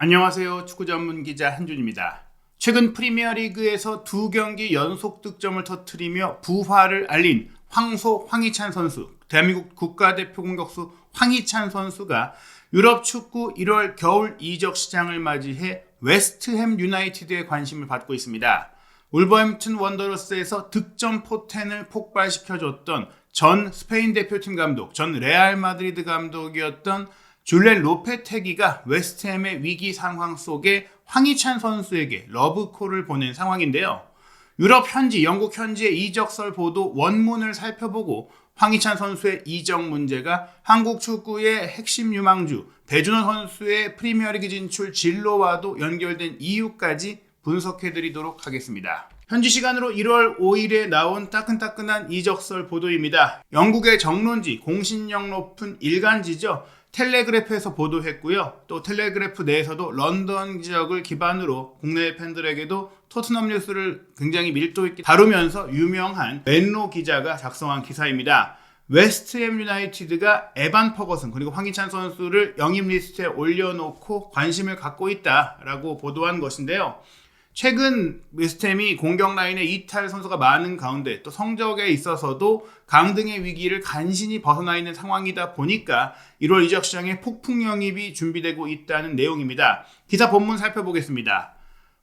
안녕하세요. 축구 전문 기자 한준입니다. 최근 프리미어리그에서 두 경기 연속 득점을 터뜨리며 부활을 알린 황소 황희찬 선수, 대한민국 국가대표 공격수 황희찬 선수가 유럽 축구 1월 겨울 이적 시장을 맞이해 웨스트햄 유나이티드의 관심을 받고 있습니다. 울버햄튼 원더러스에서 득점 포텐을 폭발시켜줬던 전 스페인 대표팀 감독, 전 레알 마드리드 감독이었던 줄렌 로페테기가 웨스트햄의 위기 상황 속에 황희찬 선수에게 러브콜을 보낸 상황인데요. 유럽 현지, 영국 현지의 이적설 보도 원문을 살펴보고 황희찬 선수의 이적 문제가 한국 축구의 핵심 유망주 배준호 선수의 프리미어리그 진출 진로와도 연결된 이유까지 분석해드리도록 하겠습니다. 현지 시간으로 1월 5일에 나온 따끈따끈한 이적설 보도입니다. 영국의 정론지, 공신력 높은 일간지죠. 텔레그래프에서 보도했고요. 또 텔레그래프 내에서도 런던 지역을 기반으로 국내 팬들에게도 토트넘 뉴스를 굉장히 밀도 있게 다루면서 유명한 멘로 기자가 작성한 기사입니다. 웨스트햄 유나이티드가 에반 퍼거슨 그리고 황희찬 선수를 영입 리스트에 올려놓고 관심을 갖고 있다라고 보도한 것인데요. 최근 웨스트햄이 공격 라인에 이탈 선수가 많은 가운데 또 성적에 있어서도 강등의 위기를 간신히 벗어나 있는 상황이다 보니까 1월 이적 시장에 폭풍 영입이 준비되고 있다는 내용입니다. 기사 본문 살펴보겠습니다.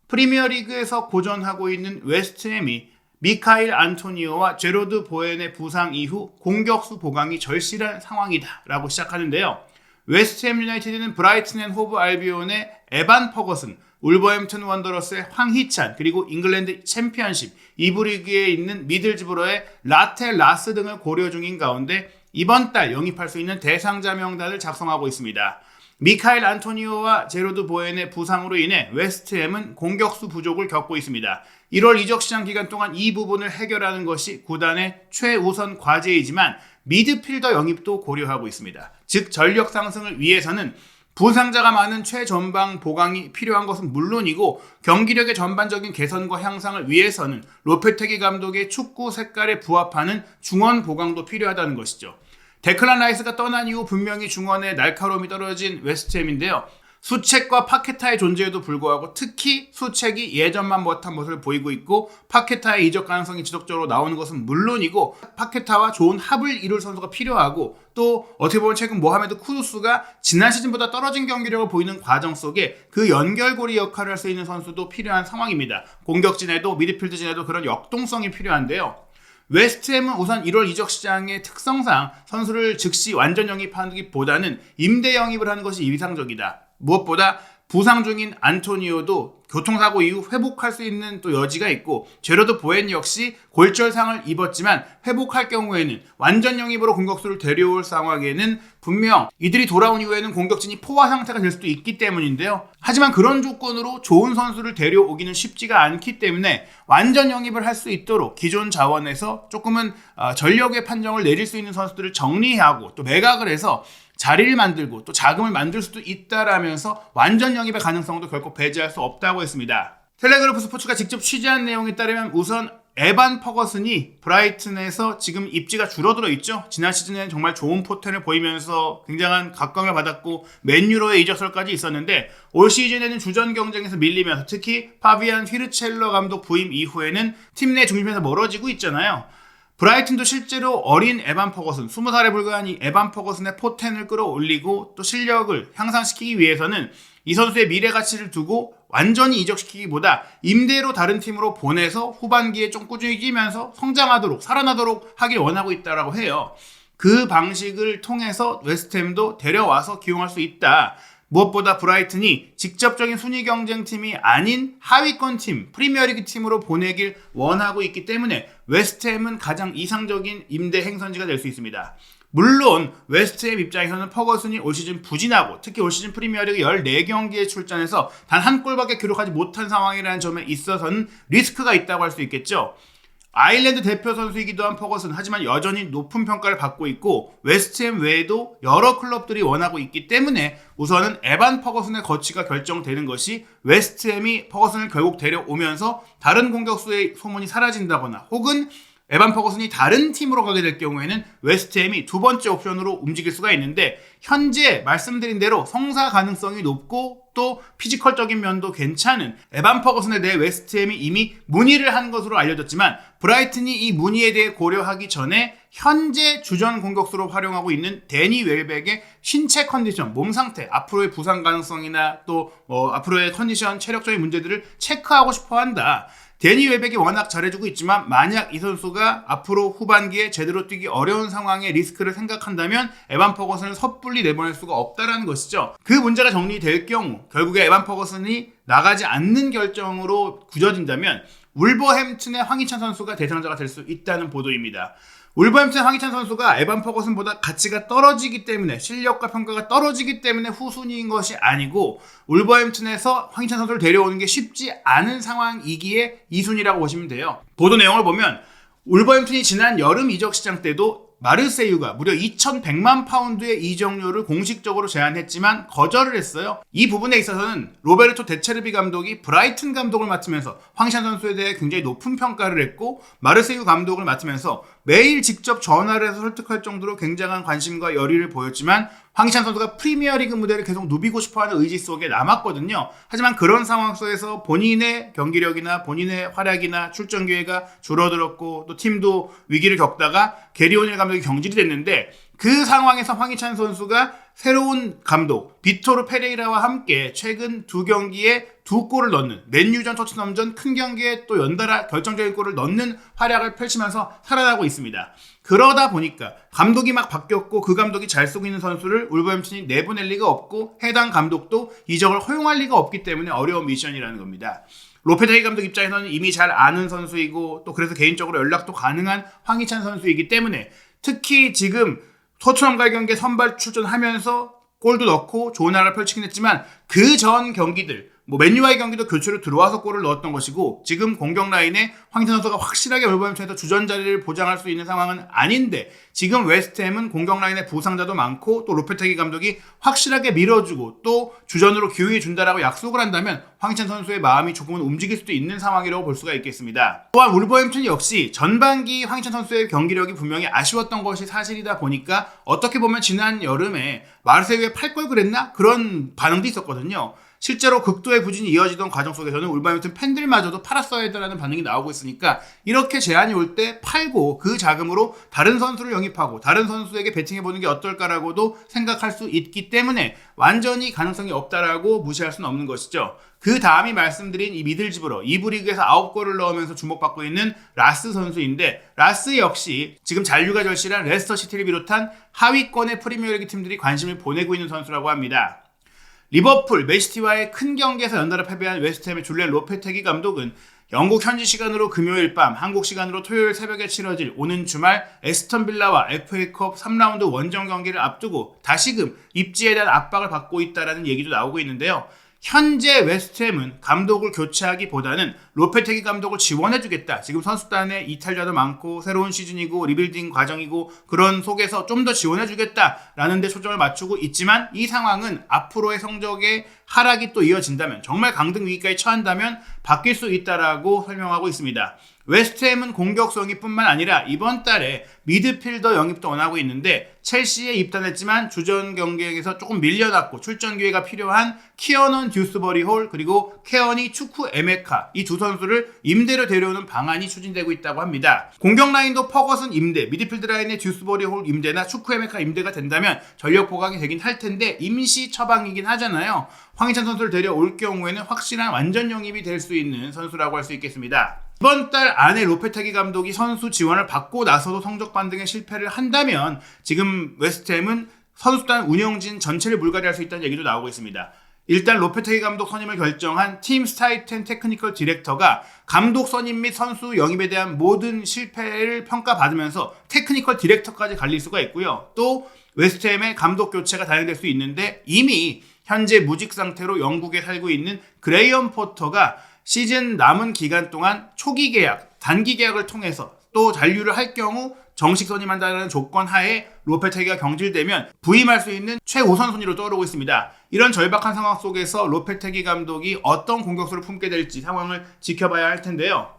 프리미어리그에서 고전하고 있는 웨스트햄이 미카일 안토니오와 제로드 보엔의 부상 이후 공격수 보강이 절실한 상황이다라고 시작하는데요. 웨스트햄 유나이티드는 브라이튼 앤 호브 알비온의 에반 퍼거슨, 울버햄튼 원더러스의 황희찬, 그리고 잉글랜드 챔피언십, 이부 리그에 있는 미들즈브러의 라테 라스 등을 고려 중인 가운데 이번 달 영입할 수 있는 대상자 명단을 작성하고 있습니다. 미카엘 안토니오와 제로드 보엔의 부상으로 인해 웨스트햄은 공격수 부족을 겪고 있습니다. 1월 이적 시장 기간 동안 이 부분을 해결하는 것이 구단의 최우선 과제이지만 미드필더 영입도 고려하고 있습니다. 즉 전력 상승을 위해서는 부상자가 많은 최전방 보강이 필요한 것은 물론이고 경기력의 전반적인 개선과 향상을 위해서는 로페테기 감독의 축구 색깔에 부합하는 중원 보강도 필요하다는 것이죠. 데클란 라이스가 떠난 이후 분명히 중원에 날카로움이 떨어진 웨스트햄인데요. 수책과 파케타의 존재에도 불구하고 특히 수책이 예전만 못한 모습을 보이고 있고 파케타의 이적 가능성이 지속적으로 나오는 것은 물론이고 파케타와 좋은 합을 이룰 선수가 필요하고 또 어떻게 보면 최근 모하메드 쿠두스가 지난 시즌보다 떨어진 경기력을 보이는 과정 속에 그 연결고리 역할을 할 수 있는 선수도 필요한 상황입니다. 공격진에도 미드필드진에도 그런 역동성이 필요한데요. 웨스트햄은 우선 1월 이적 시장의 특성상 선수를 즉시 완전 영입하기보다는 임대 영입을 하는 것이 이상적이다. 무엇보다 부상 중인 안토니오도 교통사고 이후 회복할 수 있는 또 여지가 있고 제로드 보엔 역시 골절상을 입었지만 회복할 경우에는 완전 영입으로 공격수를 데려올 상황에는 분명 이들이 돌아온 이후에는 공격진이 포화 상태가 될 수도 있기 때문인데요. 하지만 그런 조건으로 좋은 선수를 데려오기는 쉽지가 않기 때문에 완전 영입을 할 수 있도록 기존 자원에서 조금은 어, 전력의 판정을 내릴 수 있는 선수들을 정리하고 또 매각을 해서 자리를 만들고 또 자금을 만들 수도 있다라면서 완전 영입의 가능성도 결코 배제할 수 없다고 했습니다. 텔레그래프 스포츠가 직접 취재한 내용에 따르면 우선 에반 퍼거슨이 브라이튼에서 지금 입지가 줄어들어 있죠. 지난 시즌에는 정말 좋은 포텐을 보이면서 굉장한 각광을 받았고 맨유로의 이적설까지 있었는데 올 시즌에는 주전 경쟁에서 밀리면서 특히 파비안 휘르첼러 감독 부임 이후에는 팀 내 중심에서 멀어지고 있잖아요. 브라이튼도 실제로 어린 에반 퍼거슨, 20살에 불과한 이 에반 퍼거슨의 포텐을 끌어올리고 또 실력을 향상시키기 위해서는 이 선수의 미래 가치를 두고 완전히 이적시키기보다 임대로 다른 팀으로 보내서 후반기에 좀 꾸준히 뛰면서 성장하도록 살아나도록 하길 원하고 있다라고 해요. 그 방식을 통해서 웨스트햄도 데려와서 기용할 수 있다. 무엇보다 브라이튼이 직접적인 순위 경쟁팀이 아닌 하위권 팀, 프리미어리그 팀으로 보내길 원하고 있기 때문에 웨스트햄은 가장 이상적인 임대 행선지가 될 수 있습니다. 물론 웨스트햄 입장에서는 퍼거슨이 올 시즌 부진하고 특히 올 시즌 프리미어리그 14경기에 출전해서 단 한 골밖에 기록하지 못한 상황이라는 점에 있어서는 리스크가 있다고 할 수 있겠죠. 아일랜드 대표 선수이기도 한 퍼거슨. 하지만 여전히 높은 평가를 받고 있고 웨스트햄 외에도 여러 클럽들이 원하고 있기 때문에 우선은 에반 퍼거슨의 거치가 결정되는 것이 웨스트햄이 퍼거슨을 결국 데려오면서 다른 공격수의 소문이 사라진다거나 혹은 에반 퍼거슨이 다른 팀으로 가게 될 경우에는 웨스트햄이 두 번째 옵션으로 움직일 수가 있는데 현재 말씀드린 대로 성사 가능성이 높고 또 피지컬적인 면도 괜찮은 에반 퍼거슨에 대해 웨스트햄이 이미 문의를 한 것으로 알려졌지만 브라이튼이 이 문의에 대해 고려하기 전에 현재 주전 공격수로 활용하고 있는 데니 웰백의 신체 컨디션, 몸 상태, 앞으로의 부상 가능성이나 또 어, 앞으로의 컨디션, 체력적인 문제들을 체크하고 싶어 한다. 데니 웰백이 워낙 잘해주고 있지만 만약 이 선수가 앞으로 후반기에 제대로 뛰기 어려운 상황의 리스크를 생각한다면 에반 퍼거슨을 섣불리 내보낼 수가 없다라는 것이죠. 그 문제가 정리될 경우 결국에 에반 퍼거슨이 나가지 않는 결정으로 굳어진다면 울버햄튼의 황희찬 선수가 대상자가 될 수 있다는 보도입니다. 울버햄튼 황희찬 선수가 에반 퍼거슨보다 가치가 떨어지기 때문에 실력과 평가가 떨어지기 때문에 후순위인 것이 아니고 울버햄튼에서 황희찬 선수를 데려오는 게 쉽지 않은 상황이기에 2순위라고 보시면 돼요. 보도 내용을 보면 울버햄튼이 지난 여름 이적 시장 때도 마르세유가 무려 2,100만 파운드의 이적료를 공식적으로 제안했지만 거절을 했어요. 이 부분에 있어서는 로베르토 데체르비 감독이 브라이튼 감독을 맡으면서 황찬 선수에 대해 굉장히 높은 평가를 했고 마르세유 감독을 맡으면서 매일 직접 전화를 해서 설득할 정도로 굉장한 관심과 열의를 보였지만 황희찬 선수가 프리미어리그 무대를 계속 누비고 싶어하는 의지 속에 남았거든요. 하지만 그런 상황 속에서 본인의 경기력이나 본인의 활약이나 출전 기회가 줄어들었고 또 팀도 위기를 겪다가 게리오닐 감독이 경질이 됐는데 그 상황에서 황희찬 선수가 새로운 감독 비토르 페레이라와 함께 최근 두 경기에 두 골을 넣는 맨유전 토트넘전 큰 경기에 또 연달아 결정적인 골을 넣는 활약을 펼치면서 살아나고 있습니다. 그러다 보니까 감독이 막 바뀌었고 그 감독이 잘 쓰고 있는 선수를 울버햄튼이 내보낼 리가 없고 해당 감독도 이적을 허용할 리가 없기 때문에 어려운 미션이라는 겁니다. 로페테기 감독 입장에서는 이미 잘 아는 선수이고 또 그래서 개인적으로 연락도 가능한 황희찬 선수이기 때문에 특히 지금 토트넘과의 경기에 선발 출전하면서 골도 넣고 좋은 활약을 펼치긴 했지만 그 전 경기들 뭐 맨유와의 경기도 교체로 들어와서 골을 넣었던 것이고 지금 공격 라인에 황희찬 선수가 확실하게 올버햄튼에서 주전 자리를 보장할 수 있는 상황은 아닌데 지금 웨스트햄은 공격 라인에 부상자도 많고 또 로페테기 감독이 확실하게 밀어주고 또 주전으로 기용해 준다라고 약속을 한다면 황희찬 선수의 마음이 조금은 움직일 수도 있는 상황이라고 볼 수가 있겠습니다. 또한 울버햄튼 역시 전반기 황희찬 선수의 경기력이 분명히 아쉬웠던 것이 사실이다 보니까 어떻게 보면 지난 여름에 마르세유에 팔 걸 그랬나 그런 반응도 있었거든요. 실제로 극도의 부진이 이어지던 과정 속에서는 울버햄튼 팬들마저도 팔았어야 했다라는 반응이 나오고 있으니까 이렇게 제안이 올 때 팔고 그 자금으로 다른 선수를 영입하고 다른 선수에게 배팅해보는 게 어떨까라고도 생각할 수 있기 때문에 완전히 가능성이 없다라고 무시할 수는 없는 것이죠. 그 다음이 말씀드린 이 미들집으로 2부 리그에서 9골을 넣으면서 주목받고 있는 라스 선수인데 라스 역시 지금 잔류가 절실한 레스터 시티를 비롯한 하위권의 프리미어리그 팀들이 관심을 보내고 있는 선수라고 합니다. 리버풀, 맨시티와의 큰 경기에서 연달아 패배한 웨스트햄의 줄리안 로페테기 감독은 영국 현지 시간으로 금요일 밤, 한국 시간으로 토요일 새벽에 치러질 오는 주말 에스턴 빌라와 FA컵 3라운드 원정 경기를 앞두고 다시금 입지에 대한 압박을 받고 있다라는 얘기도 나오고 있는데요. 현재 웨스트햄은 감독을 교체하기보다는 로페테기 감독을 지원해주겠다. 지금 선수단에 이탈자도 많고 새로운 시즌이고 리빌딩 과정이고 그런 속에서 좀 더 지원해주겠다라는 데 초점을 맞추고 있지만 이 상황은 앞으로의 성적의 하락이 또 이어진다면 정말 강등 위기까지 처한다면 바뀔 수 있다라고 설명하고 있습니다. 웨스트햄은 공격수 영입뿐만 아니라 이번 달에 미드필더 영입도 원하고 있는데 첼시에 입단했지만 주전 경기에서 조금 밀려났고 출전 기회가 필요한 키어넌 듀스버리 홀 그리고 케어니 축구 에메카 이 두 선수를 임대로 데려오는 방안이 추진되고 있다고 합니다. 공격 라인도 퍼거슨 임대, 미드필드 라인의 듀스버리 홀 임대나 축구 에메카 임대가 된다면 전력 보강이 되긴 할 텐데 임시 처방이긴 하잖아요. 황희찬 선수를 데려올 경우에는 확실한 완전 영입이 될 수 있는 선수라고 할 수 있겠습니다. 이번 달 안에 로페타기 감독이 선수 지원을 받고 나서도 성적 반등에 실패를 한다면 지금 웨스트햄은 선수단 운영진 전체를 물갈이할 수 있다는 얘기도 나오고 있습니다. 일단 로페테기 감독 선임을 결정한 팀 스타이텐 테크니컬 디렉터가 감독 선임 및 선수 영입에 대한 모든 실패를 평가받으면서 테크니컬 디렉터까지 갈릴 수가 있고요. 또 웨스트햄의 감독 교체가 단행될 수 있는데 이미 현재 무직 상태로 영국에 살고 있는 그레이엄 포터가 시즌 남은 기간 동안 초기 계약, 단기 계약을 통해서 또 잔류를 할 경우 정식 선임한다는 조건 하에 로페테기가 경질되면 부임할 수 있는 최우선 순위로 떠오르고 있습니다. 이런 절박한 상황 속에서 로페테기 감독이 어떤 공격수를 품게 될지 상황을 지켜봐야 할 텐데요.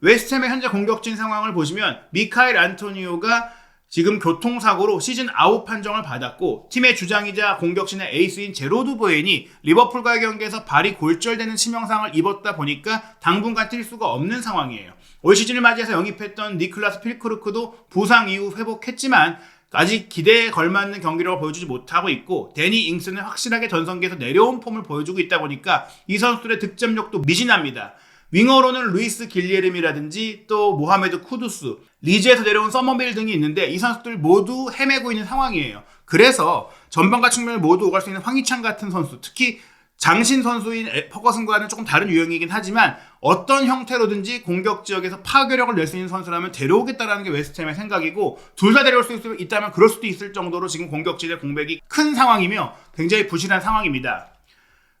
웨스트햄의 현재 공격진 상황을 보시면 미카엘 안토니오가 지금 교통사고로 시즌 아웃 판정을 받았고 팀의 주장이자 공격진의 에이스인 제로드 보엔이 리버풀과의 경기에서 발이 골절되는 치명상을 입었다 보니까 당분간 뛸 수가 없는 상황이에요. 올 시즌을 맞이해서 영입했던 니클라스 필크루크도 부상 이후 회복했지만 아직 기대에 걸맞는 경기력을 보여주지 못하고 있고 데니 잉스는 확실하게 전성기에서 내려온 폼을 보여주고 있다 보니까 이 선수들의 득점력도 미진합니다. 윙어로는 루이스 길리에름이라든지 또 모하메드 쿠두스, 리즈에서 내려온 서머빌 등이 있는데 이 선수들 모두 헤매고 있는 상황이에요. 그래서 전방과 측면을 모두 오갈 수 있는 황희찬 같은 선수, 특히 장신 선수인 에- 퍼거슨과는 조금 다른 유형이긴 하지만 어떤 형태로든지 공격 지역에서 파괴력을 낼 수 있는 선수라면 데려오겠다라는 게 웨스트햄의 생각이고 둘 다 데려올 수 있- 있다면 그럴 수도 있을 정도로 지금 공격진의 공백이 큰 상황이며 굉장히 부실한 상황입니다.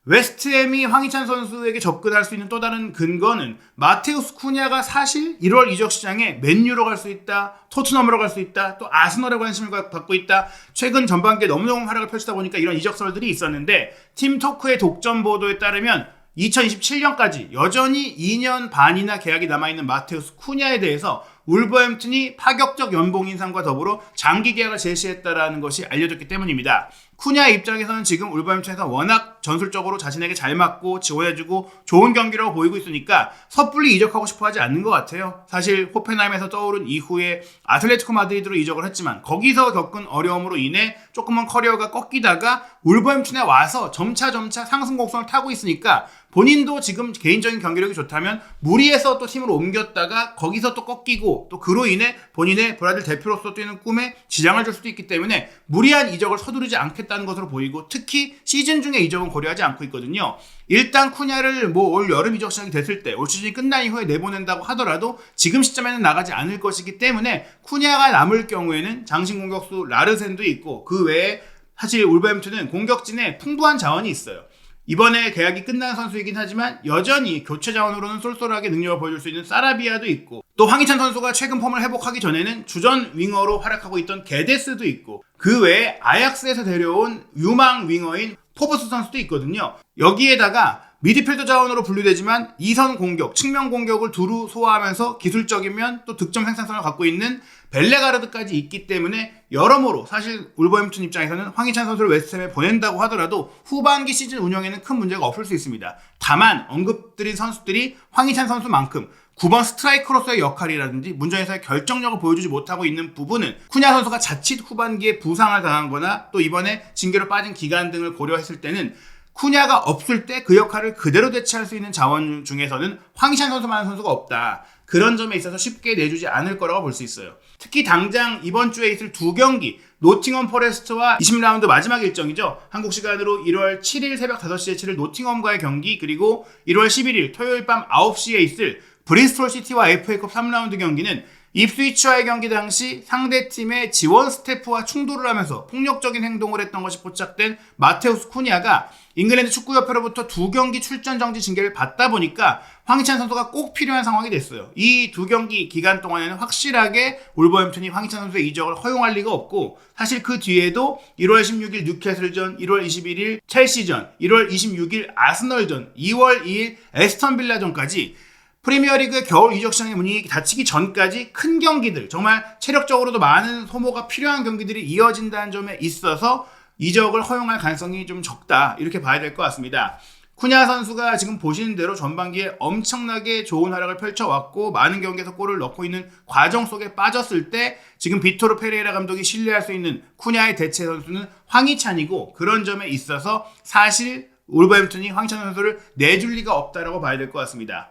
웨스트햄이 황희찬 선수에게 접근할 수 있는 또 다른 근거는 마테우스 쿠냐가 사실 1월 이적 시장에 맨유로 갈 수 있다, 토트넘으로 갈 수 있다, 또 아스널에 관심을 가- 갖고 있다. 최근 전반기에 너무너무 활약을 펼치다 보니까 이런 이적설들이 있었는데 팀 토크의 독점 보도에 따르면 2027년까지 여전히 2년 반이나 계약이 남아있는 마테우스 쿠냐에 대해서 울버햄튼이 파격적 연봉 인상과 더불어 장기 계약을 제시했다라는 것이 알려졌기 때문입니다. 쿠냐 입장에서는 지금 울버햄튼에서 워낙 전술적으로 자신에게 잘 맞고 지원해주고 좋은 경기라고 보이고 있으니까 섣불리 이적하고 싶어 하지 않는 것 같아요. 사실 호펜하임에서 떠오른 이후에 아틀레티코 마드리드로 이적을 했지만 거기서 겪은 어려움으로 인해 조금은 커리어가 꺾이다가 울버햄튼에 와서 점차 점차 상승 곡선을 타고 있으니까 본인도 지금 개인적인 경기력이 좋다면 무리해서 또 팀으로 옮겼다가 거기서 또 꺾이고 또 그로 인해 본인의 브라질 대표로서 뛰는 꿈에 지장을 줄 수도 있기 때문에 무리한 이적을 서두르지 않겠다는 것으로 보이고 특히 시즌 중에 이적은 고려하지 않고 있거든요. 일단 쿠냐를 뭐 올 여름 이적 시장이 됐을 때 올 시즌이 끝난 이후에 내보낸다고 하더라도 지금 시점에는 나가지 않을 것이기 때문에 쿠냐가 남을 경우에는 장신 공격수 라르센도 있고 그 외에 사실 울버햄튼은 공격진에 풍부한 자원이 있어요. 이번에 계약이 끝난 선수이긴 하지만 여전히 교체 자원으로는 쏠쏠하게 능력을 보여줄 수 있는 사라비아도 있고 또 황희찬 선수가 최근 폼을 회복하기 전에는 주전 윙어로 활약하고 있던 게데스도 있고 그 외에 아약스에서 데려온 유망 윙어인 포브스 선수도 있거든요. 여기에다가 미드필더 자원으로 분류되지만 이선 공격, 측면 공격을 두루 소화하면서 기술적이면 또 득점 생산성을 갖고 있는 벨레가르드까지 있기 때문에 여러모로 사실 울버햄튼 입장에서는 황희찬 선수를 웨스트햄에 보낸다고 하더라도 후반기 시즌 운영에는 큰 문제가 없을 수 있습니다. 다만 언급드린 선수들이 황희찬 선수만큼 9번 스트라이커로서의 역할이라든지 문전에서의 결정력을 보여주지 못하고 있는 부분은 쿠냐 선수가 자칫 후반기에 부상을 당한 거나 또 이번에 징계로 빠진 기간 등을 고려했을 때는 쿠냐가 없을 때 그 역할을 그대로 대체할 수 있는 자원 중에서는 황희찬 선수만한 선수가 없다. 그런 점에 있어서 쉽게 내주지 않을 거라고 볼 수 있어요. 특히 당장 이번 주에 있을 두 경기 노팅엄 포레스트와 20라운드 마지막 일정이죠. 한국 시간으로 1월 7일 새벽 5시에 치를 노팅엄과의 경기 그리고 1월 11일 토요일 밤 9시에 있을 브리스톨 시티와 FA컵 3라운드 경기는 입스위치와의 경기 당시 상대팀의 지원 스태프와 충돌을 하면서 폭력적인 행동을 했던 것이 포착된 마테우스 쿠니아가 잉글랜드 축구협회로부터 두 경기 출전 정지 징계를 받다 보니까 황희찬 선수가 꼭 필요한 상황이 됐어요. 이 두 경기 기간 동안에는 확실하게 울버햄튼이 황희찬 선수의 이적을 허용할 리가 없고 사실 그 뒤에도 1월 16일 뉴캐슬전, 1월 21일 첼시전, 1월 26일 아스널전, 2월 2일 에스턴 빌라전까지 프리미어리그의 겨울 이적 시장의 문이 닫히기 전까지 큰 경기들, 정말 체력적으로도 많은 소모가 필요한 경기들이 이어진다는 점에 있어서 이적을 허용할 가능성이 좀 적다. 이렇게 봐야 될 것 같습니다. 쿠냐 선수가 지금 보시는 대로 전반기에 엄청나게 좋은 활약을 펼쳐왔고 많은 경기에서 골을 넣고 있는 과정 속에 빠졌을 때 지금 비토르 페레이라 감독이 신뢰할 수 있는 쿠냐의 대체 선수는 황희찬이고 그런 점에 있어서 사실 울버햄튼이 황희찬 선수를 내줄 리가 없다라고 봐야 될 것 같습니다.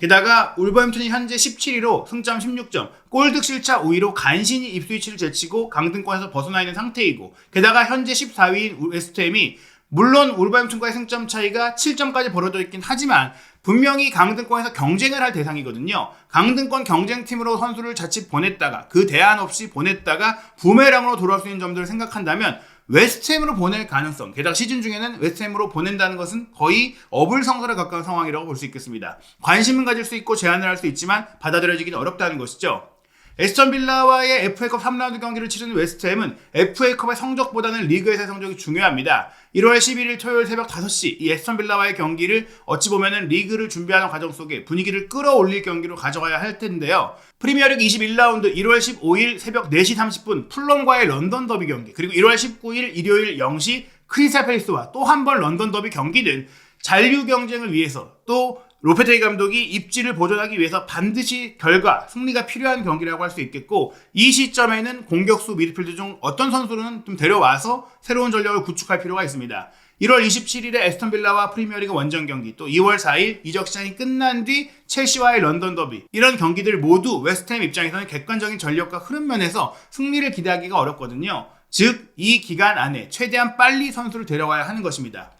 게다가 울버햄튼이 현재 17위로 승점 16점, 골득 실차 5위로 간신히 입스위치를 제치고 강등권에서 벗어나 있는 상태이고 게다가 현재 14위인 웨스트햄이 물론 울버햄튼과의 승점 차이가 7점까지 벌어져 있긴 하지만 분명히 강등권에서 경쟁을 할 대상이거든요. 강등권 경쟁팀으로 선수를 자칫 보냈다가 그 대안 없이 보냈다가 부메랑으로 돌아올 수 있는 점들을 생각한다면 웨스트햄으로 보낼 가능성, 게다가 시즌 중에는 웨스트햄으로 보낸다는 것은 거의 어불성설에 가까운 상황이라고 볼 수 있겠습니다. 관심은 가질 수 있고 제안을 할 수 있지만 받아들여지기는 어렵다는 것이죠. 에스턴 빌라와의 FA컵 3라운드 경기를 치르는 웨스트햄은 FA컵의 성적보다는 리그에서의 성적이 중요합니다. 1월 11일 토요일 새벽 5시 이 에스턴 빌라와의 경기를 어찌 보면은 리그를 준비하는 과정 속에 분위기를 끌어올릴 경기로 가져가야 할 텐데요. 프리미어리그 21라운드 1월 15일 새벽 4시 30분 풀럼과의 런던 더비 경기 그리고 1월 19일 일요일 0시 크리스탈 팰리스와 또 한 번 런던 더비 경기는 잔류 경쟁을 위해서 또 로페테이 감독이 입지를 보존하기 위해서 반드시 결과, 승리가 필요한 경기라고 할 수 있겠고 이 시점에는 공격수 미드필드 중 어떤 선수는 좀 데려와서 새로운 전력을 구축할 필요가 있습니다. 1월 27일에 에스턴 빌라와 프리미어리그 원정 경기, 또 2월 4일 이적 시장이 끝난 뒤 첼시와의 런던 더비 이런 경기들 모두 웨스트햄 입장에서는 객관적인 전력과 흐름 면에서 승리를 기대하기가 어렵거든요. 즉, 이 기간 안에 최대한 빨리 선수를 데려와야 하는 것입니다.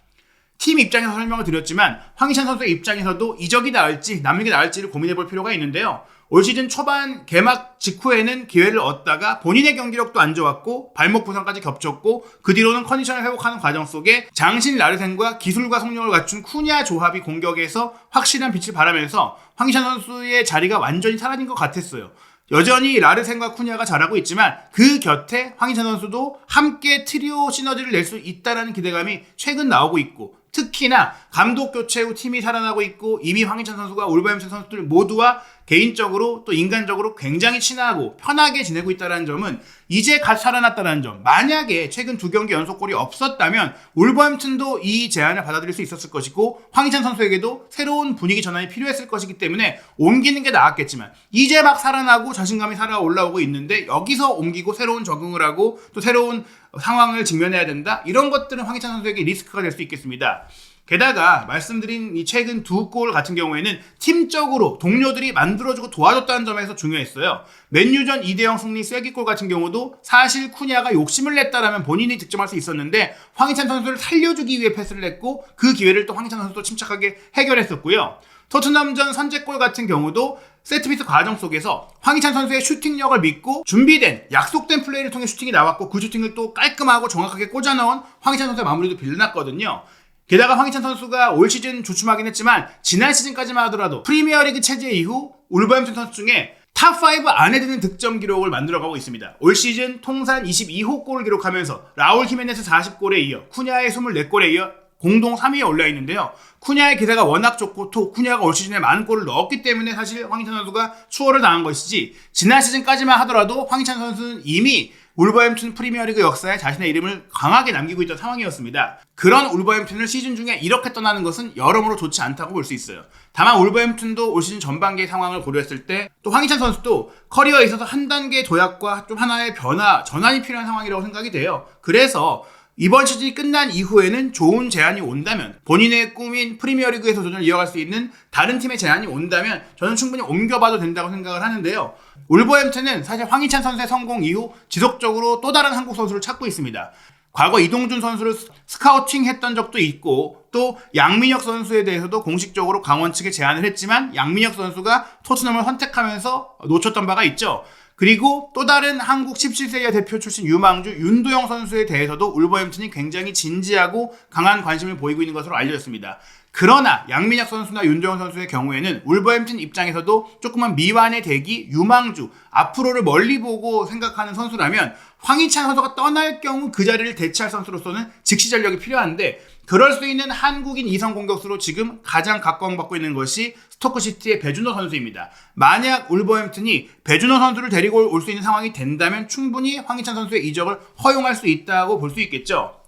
팀 입장에서 설명을 드렸지만 황희찬 선수의 입장에서도 이적이 나을지 남는 게 나을지를 고민해 볼 필요가 있는데요. 올 시즌 초반 개막 직후에는 기회를 얻다가 본인의 경기력도 안 좋았고 발목 부상까지 겹쳤고 그 뒤로는 컨디션을 회복하는 과정 속에 장신 라르센과 기술과 성령을 갖춘 쿠냐 조합이 공격에서 확실한 빛을 발하면서 황희찬 선수의 자리가 완전히 사라진 것 같았어요. 여전히 라르센과 쿠냐가 잘하고 있지만 그 곁에 황희찬 선수도 함께 트리오 시너지를 낼 수 있다라는 기대감이 최근 나오고 있고 특히나 감독 교체 후 팀이 살아나고 있고 이미 황희찬 선수가 올버햄튼 선수들 모두와 개인적으로 또 인간적으로 굉장히 친하고 편하게 지내고 있다는 점은 이제 갓 살아났다는 점. 만약에 최근 두 경기 연속골이 없었다면 올버햄튼도 이 제안을 받아들일 수 있었을 것이고 황희찬 선수에게도 새로운 분위기 전환이 필요했을 것이기 때문에 옮기는 게 나았겠지만 이제 막 살아나고 자신감이 살아 올라오고 있는데 여기서 옮기고 새로운 적응을 하고 또 새로운 상황을 직면해야 된다. 이런 것들은 황희찬 선수에게 리스크가 될 수 있겠습니다. 게다가 말씀드린 이 최근 두 골 같은 경우에는 팀적으로 동료들이 만들어주고 도와줬다는 점에서 중요했어요. 맨유전 2대0 승리 쐐기골 같은 경우도 사실 쿠냐가 욕심을 냈다라면 본인이 득점할 수 있었는데 황희찬 선수를 살려주기 위해 패스를 했고 그 기회를 또 황희찬 선수도 침착하게 해결했었고요. 토트넘전 선제골 같은 경우도 세트피스 과정 속에서 황희찬 선수의 슈팅력을 믿고 준비된 약속된 플레이를 통해 슈팅이 나왔고 그 슈팅을 또 깔끔하고 정확하게 꽂아 넣은 황희찬 선수의 마무리도 빌려놨거든요. 게다가 황희찬 선수가 올 시즌 주춤하긴 했지만 지난 시즌까지만 하더라도 프리미어리그 체제 이후 울버햄튼 선수 중에 탑5 안에 드는 득점 기록을 만들어가고 있습니다. 올 시즌 통산 22호 골을 기록하면서 라울 히메네스 40골에 이어 쿠냐의 24골에 이어 공동 3위에 올라 있는데요. 쿠냐의 기세가 워낙 좋고 또 쿠냐가 올 시즌에 많은 골을 넣었기 때문에 사실 황희찬 선수가 추월을 당한 것이지 지난 시즌까지만 하더라도 황희찬 선수는 이미 울버햄튼 프리미어리그 역사에 자신의 이름을 강하게 남기고 있던 상황이었습니다. 그런 울버햄튼을 시즌 중에 이렇게 떠나는 것은 여러모로 좋지 않다고 볼 수 있어요. 다만 울버햄튼도 올 시즌 전반기의 상황을 고려했을 때 또 황희찬 선수도 커리어에 있어서 한 단계 도약과 좀 하나의 변화, 전환이 필요한 상황이라고 생각이 돼요. 그래서 이번 시즌이 끝난 이후에는 좋은 제안이 온다면 본인의 꿈인 프리미어리그에서 도전을 이어갈 수 있는 다른 팀의 제안이 온다면 저는 충분히 옮겨봐도 된다고 생각을 하는데요. 울버햄튼은 사실 황희찬 선수의 성공 이후 지속적으로 또 다른 한국 선수를 찾고 있습니다. 과거 이동준 선수를 스카우팅 했던 적도 있고 또 양민혁 선수에 대해서도 공식적으로 강원 측에 제안을 했지만 양민혁 선수가 토트넘을 선택하면서 놓쳤던 바가 있죠. 그리고 또 다른 한국 17세 이하 대표 출신 유망주 윤도영 선수에 대해서도 울버햄튼이 굉장히 진지하고 강한 관심을 보이고 있는 것으로 알려졌습니다. 그러나 양민혁 선수나 윤도영 선수의 경우에는 울버햄튼 입장에서도 조금만 미완의 대기, 유망주, 앞으로를 멀리 보고 생각하는 선수라면 황희찬 선수가 떠날 경우 그 자리를 대체할 선수로서는 즉시 전력이 필요한데 그럴 수 있는 한국인 이성 공격수로 지금 가장 각광받고 있는 것이 스토크시티의 배준호 선수입니다. 만약 울버햄튼이 배준호 선수를 데리고 올 수 있는 상황이 된다면 충분히 황희찬 선수의 이적을 허용할 수 있다고 볼 수 있겠죠.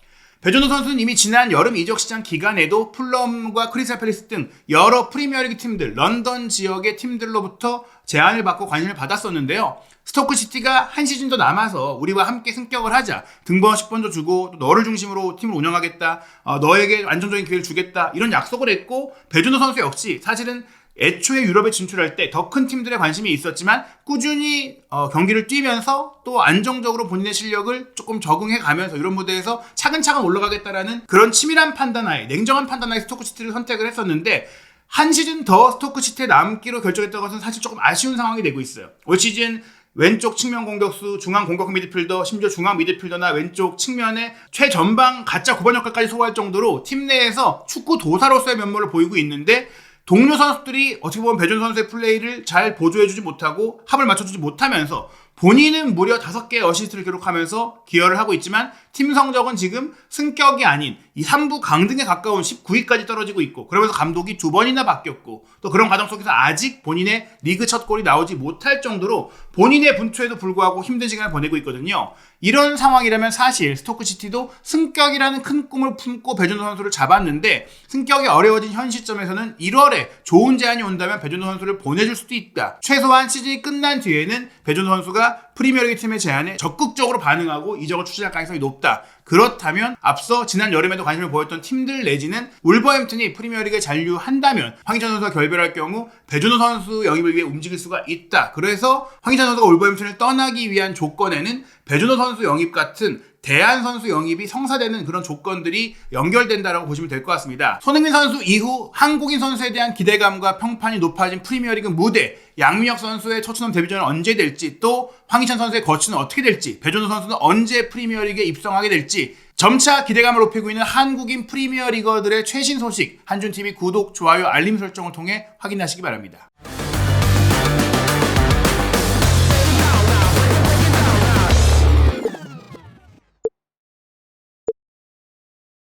배준호 선수는 이미 지난 여름 이적 시장 기간에도 풀럼과 크리스탈 팰리스 등 여러 프리미어리그 팀들, 런던 지역의 팀들로부터 제안을 받고 관심을 받았었는데요. 스토크 시티가 한 시즌 더 남아서 우리와 함께 승격을 하자. 등번 10번도 주고 또 너를 중심으로 팀을 운영하겠다. 어, 너에게 안정적인 기회를 주겠다. 이런 약속을 했고 배준호 선수 역시 사실은 애초에 유럽에 진출할 때 더 큰 팀들의 관심이 있었지만 꾸준히 어, 경기를 뛰면서 또 안정적으로 본인의 실력을 조금 적응해 가면서 이런 무대에서 차근차근 올라가겠다라는 그런 치밀한 판단하에 냉정한 판단하에 스토크시티를 선택을 했었는데 한 시즌 더 스토크시티에 남기로 결정했던 것은 사실 조금 아쉬운 상황이 되고 있어요. 올 시즌 왼쪽 측면 공격수, 중앙 공격 미드필더, 심지어 중앙 미드필더나 왼쪽 측면에 최전방 가짜 9번 역할까지 소화할 정도로 팀 내에서 축구 도사로서의 면모를 보이고 있는데 동료 선수들이 어떻게 보면 배준 선수의 플레이를 잘 보조해주지 못하고 합을 맞춰주지 못하면서 본인은 무려 5개의 어시스트를 기록하면서 기여를 하고 있지만 팀 성적은 지금 승격이 아닌 이 3부 강등에 가까운 19위까지 떨어지고 있고 그러면서 감독이 두 번이나 바뀌었고 또 그런 과정 속에서 아직 본인의 리그 첫 골이 나오지 못할 정도로 본인의 분투에도 불구하고 힘든 시간을 보내고 있거든요. 이런 상황이라면 사실 스토크시티도 승격이라는 큰 꿈을 품고 배준호 선수를 잡았는데 승격이 어려워진 현 시점에서는 1월에 좋은 제안이 온다면 배준호 선수를 보내줄 수도 있다. 최소한 시즌이 끝난 뒤에는 배준호 선수가 프리미어리그 팀의 제안에 적극적으로 반응하고 이적을 추진할 가능성이 높다. 그렇다면 앞서 지난 여름에도 관심을 보였던 팀들 내지는 울버햄튼이 프리미어리그에 잔류한다면 황희찬 선수가 결별할 경우 배준호 선수 영입을 위해 움직일 수가 있다. 그래서 황희찬 선수가 울버햄튼을 떠나기 위한 조건에는 배준호 선수 영입 같은 대한 선수 영입이 성사되는 그런 조건들이 연결된다라고 보시면 될 것 같습니다. 손흥민 선수 이후 한국인 선수에 대한 기대감과 평판이 높아진 프리미어리그 무대, 양민혁 선수의 토트넘 데뷔전은 언제 될지, 또 황희찬 선수의 거치는 어떻게 될지, 배준호 선수는 언제 프리미어리그에 입성하게 될지 점차 기대감을 높이고 있는 한국인 프리미어 리거들의 최신 소식 한준TV 구독, 좋아요, 알림 설정을 통해 확인하시기 바랍니다.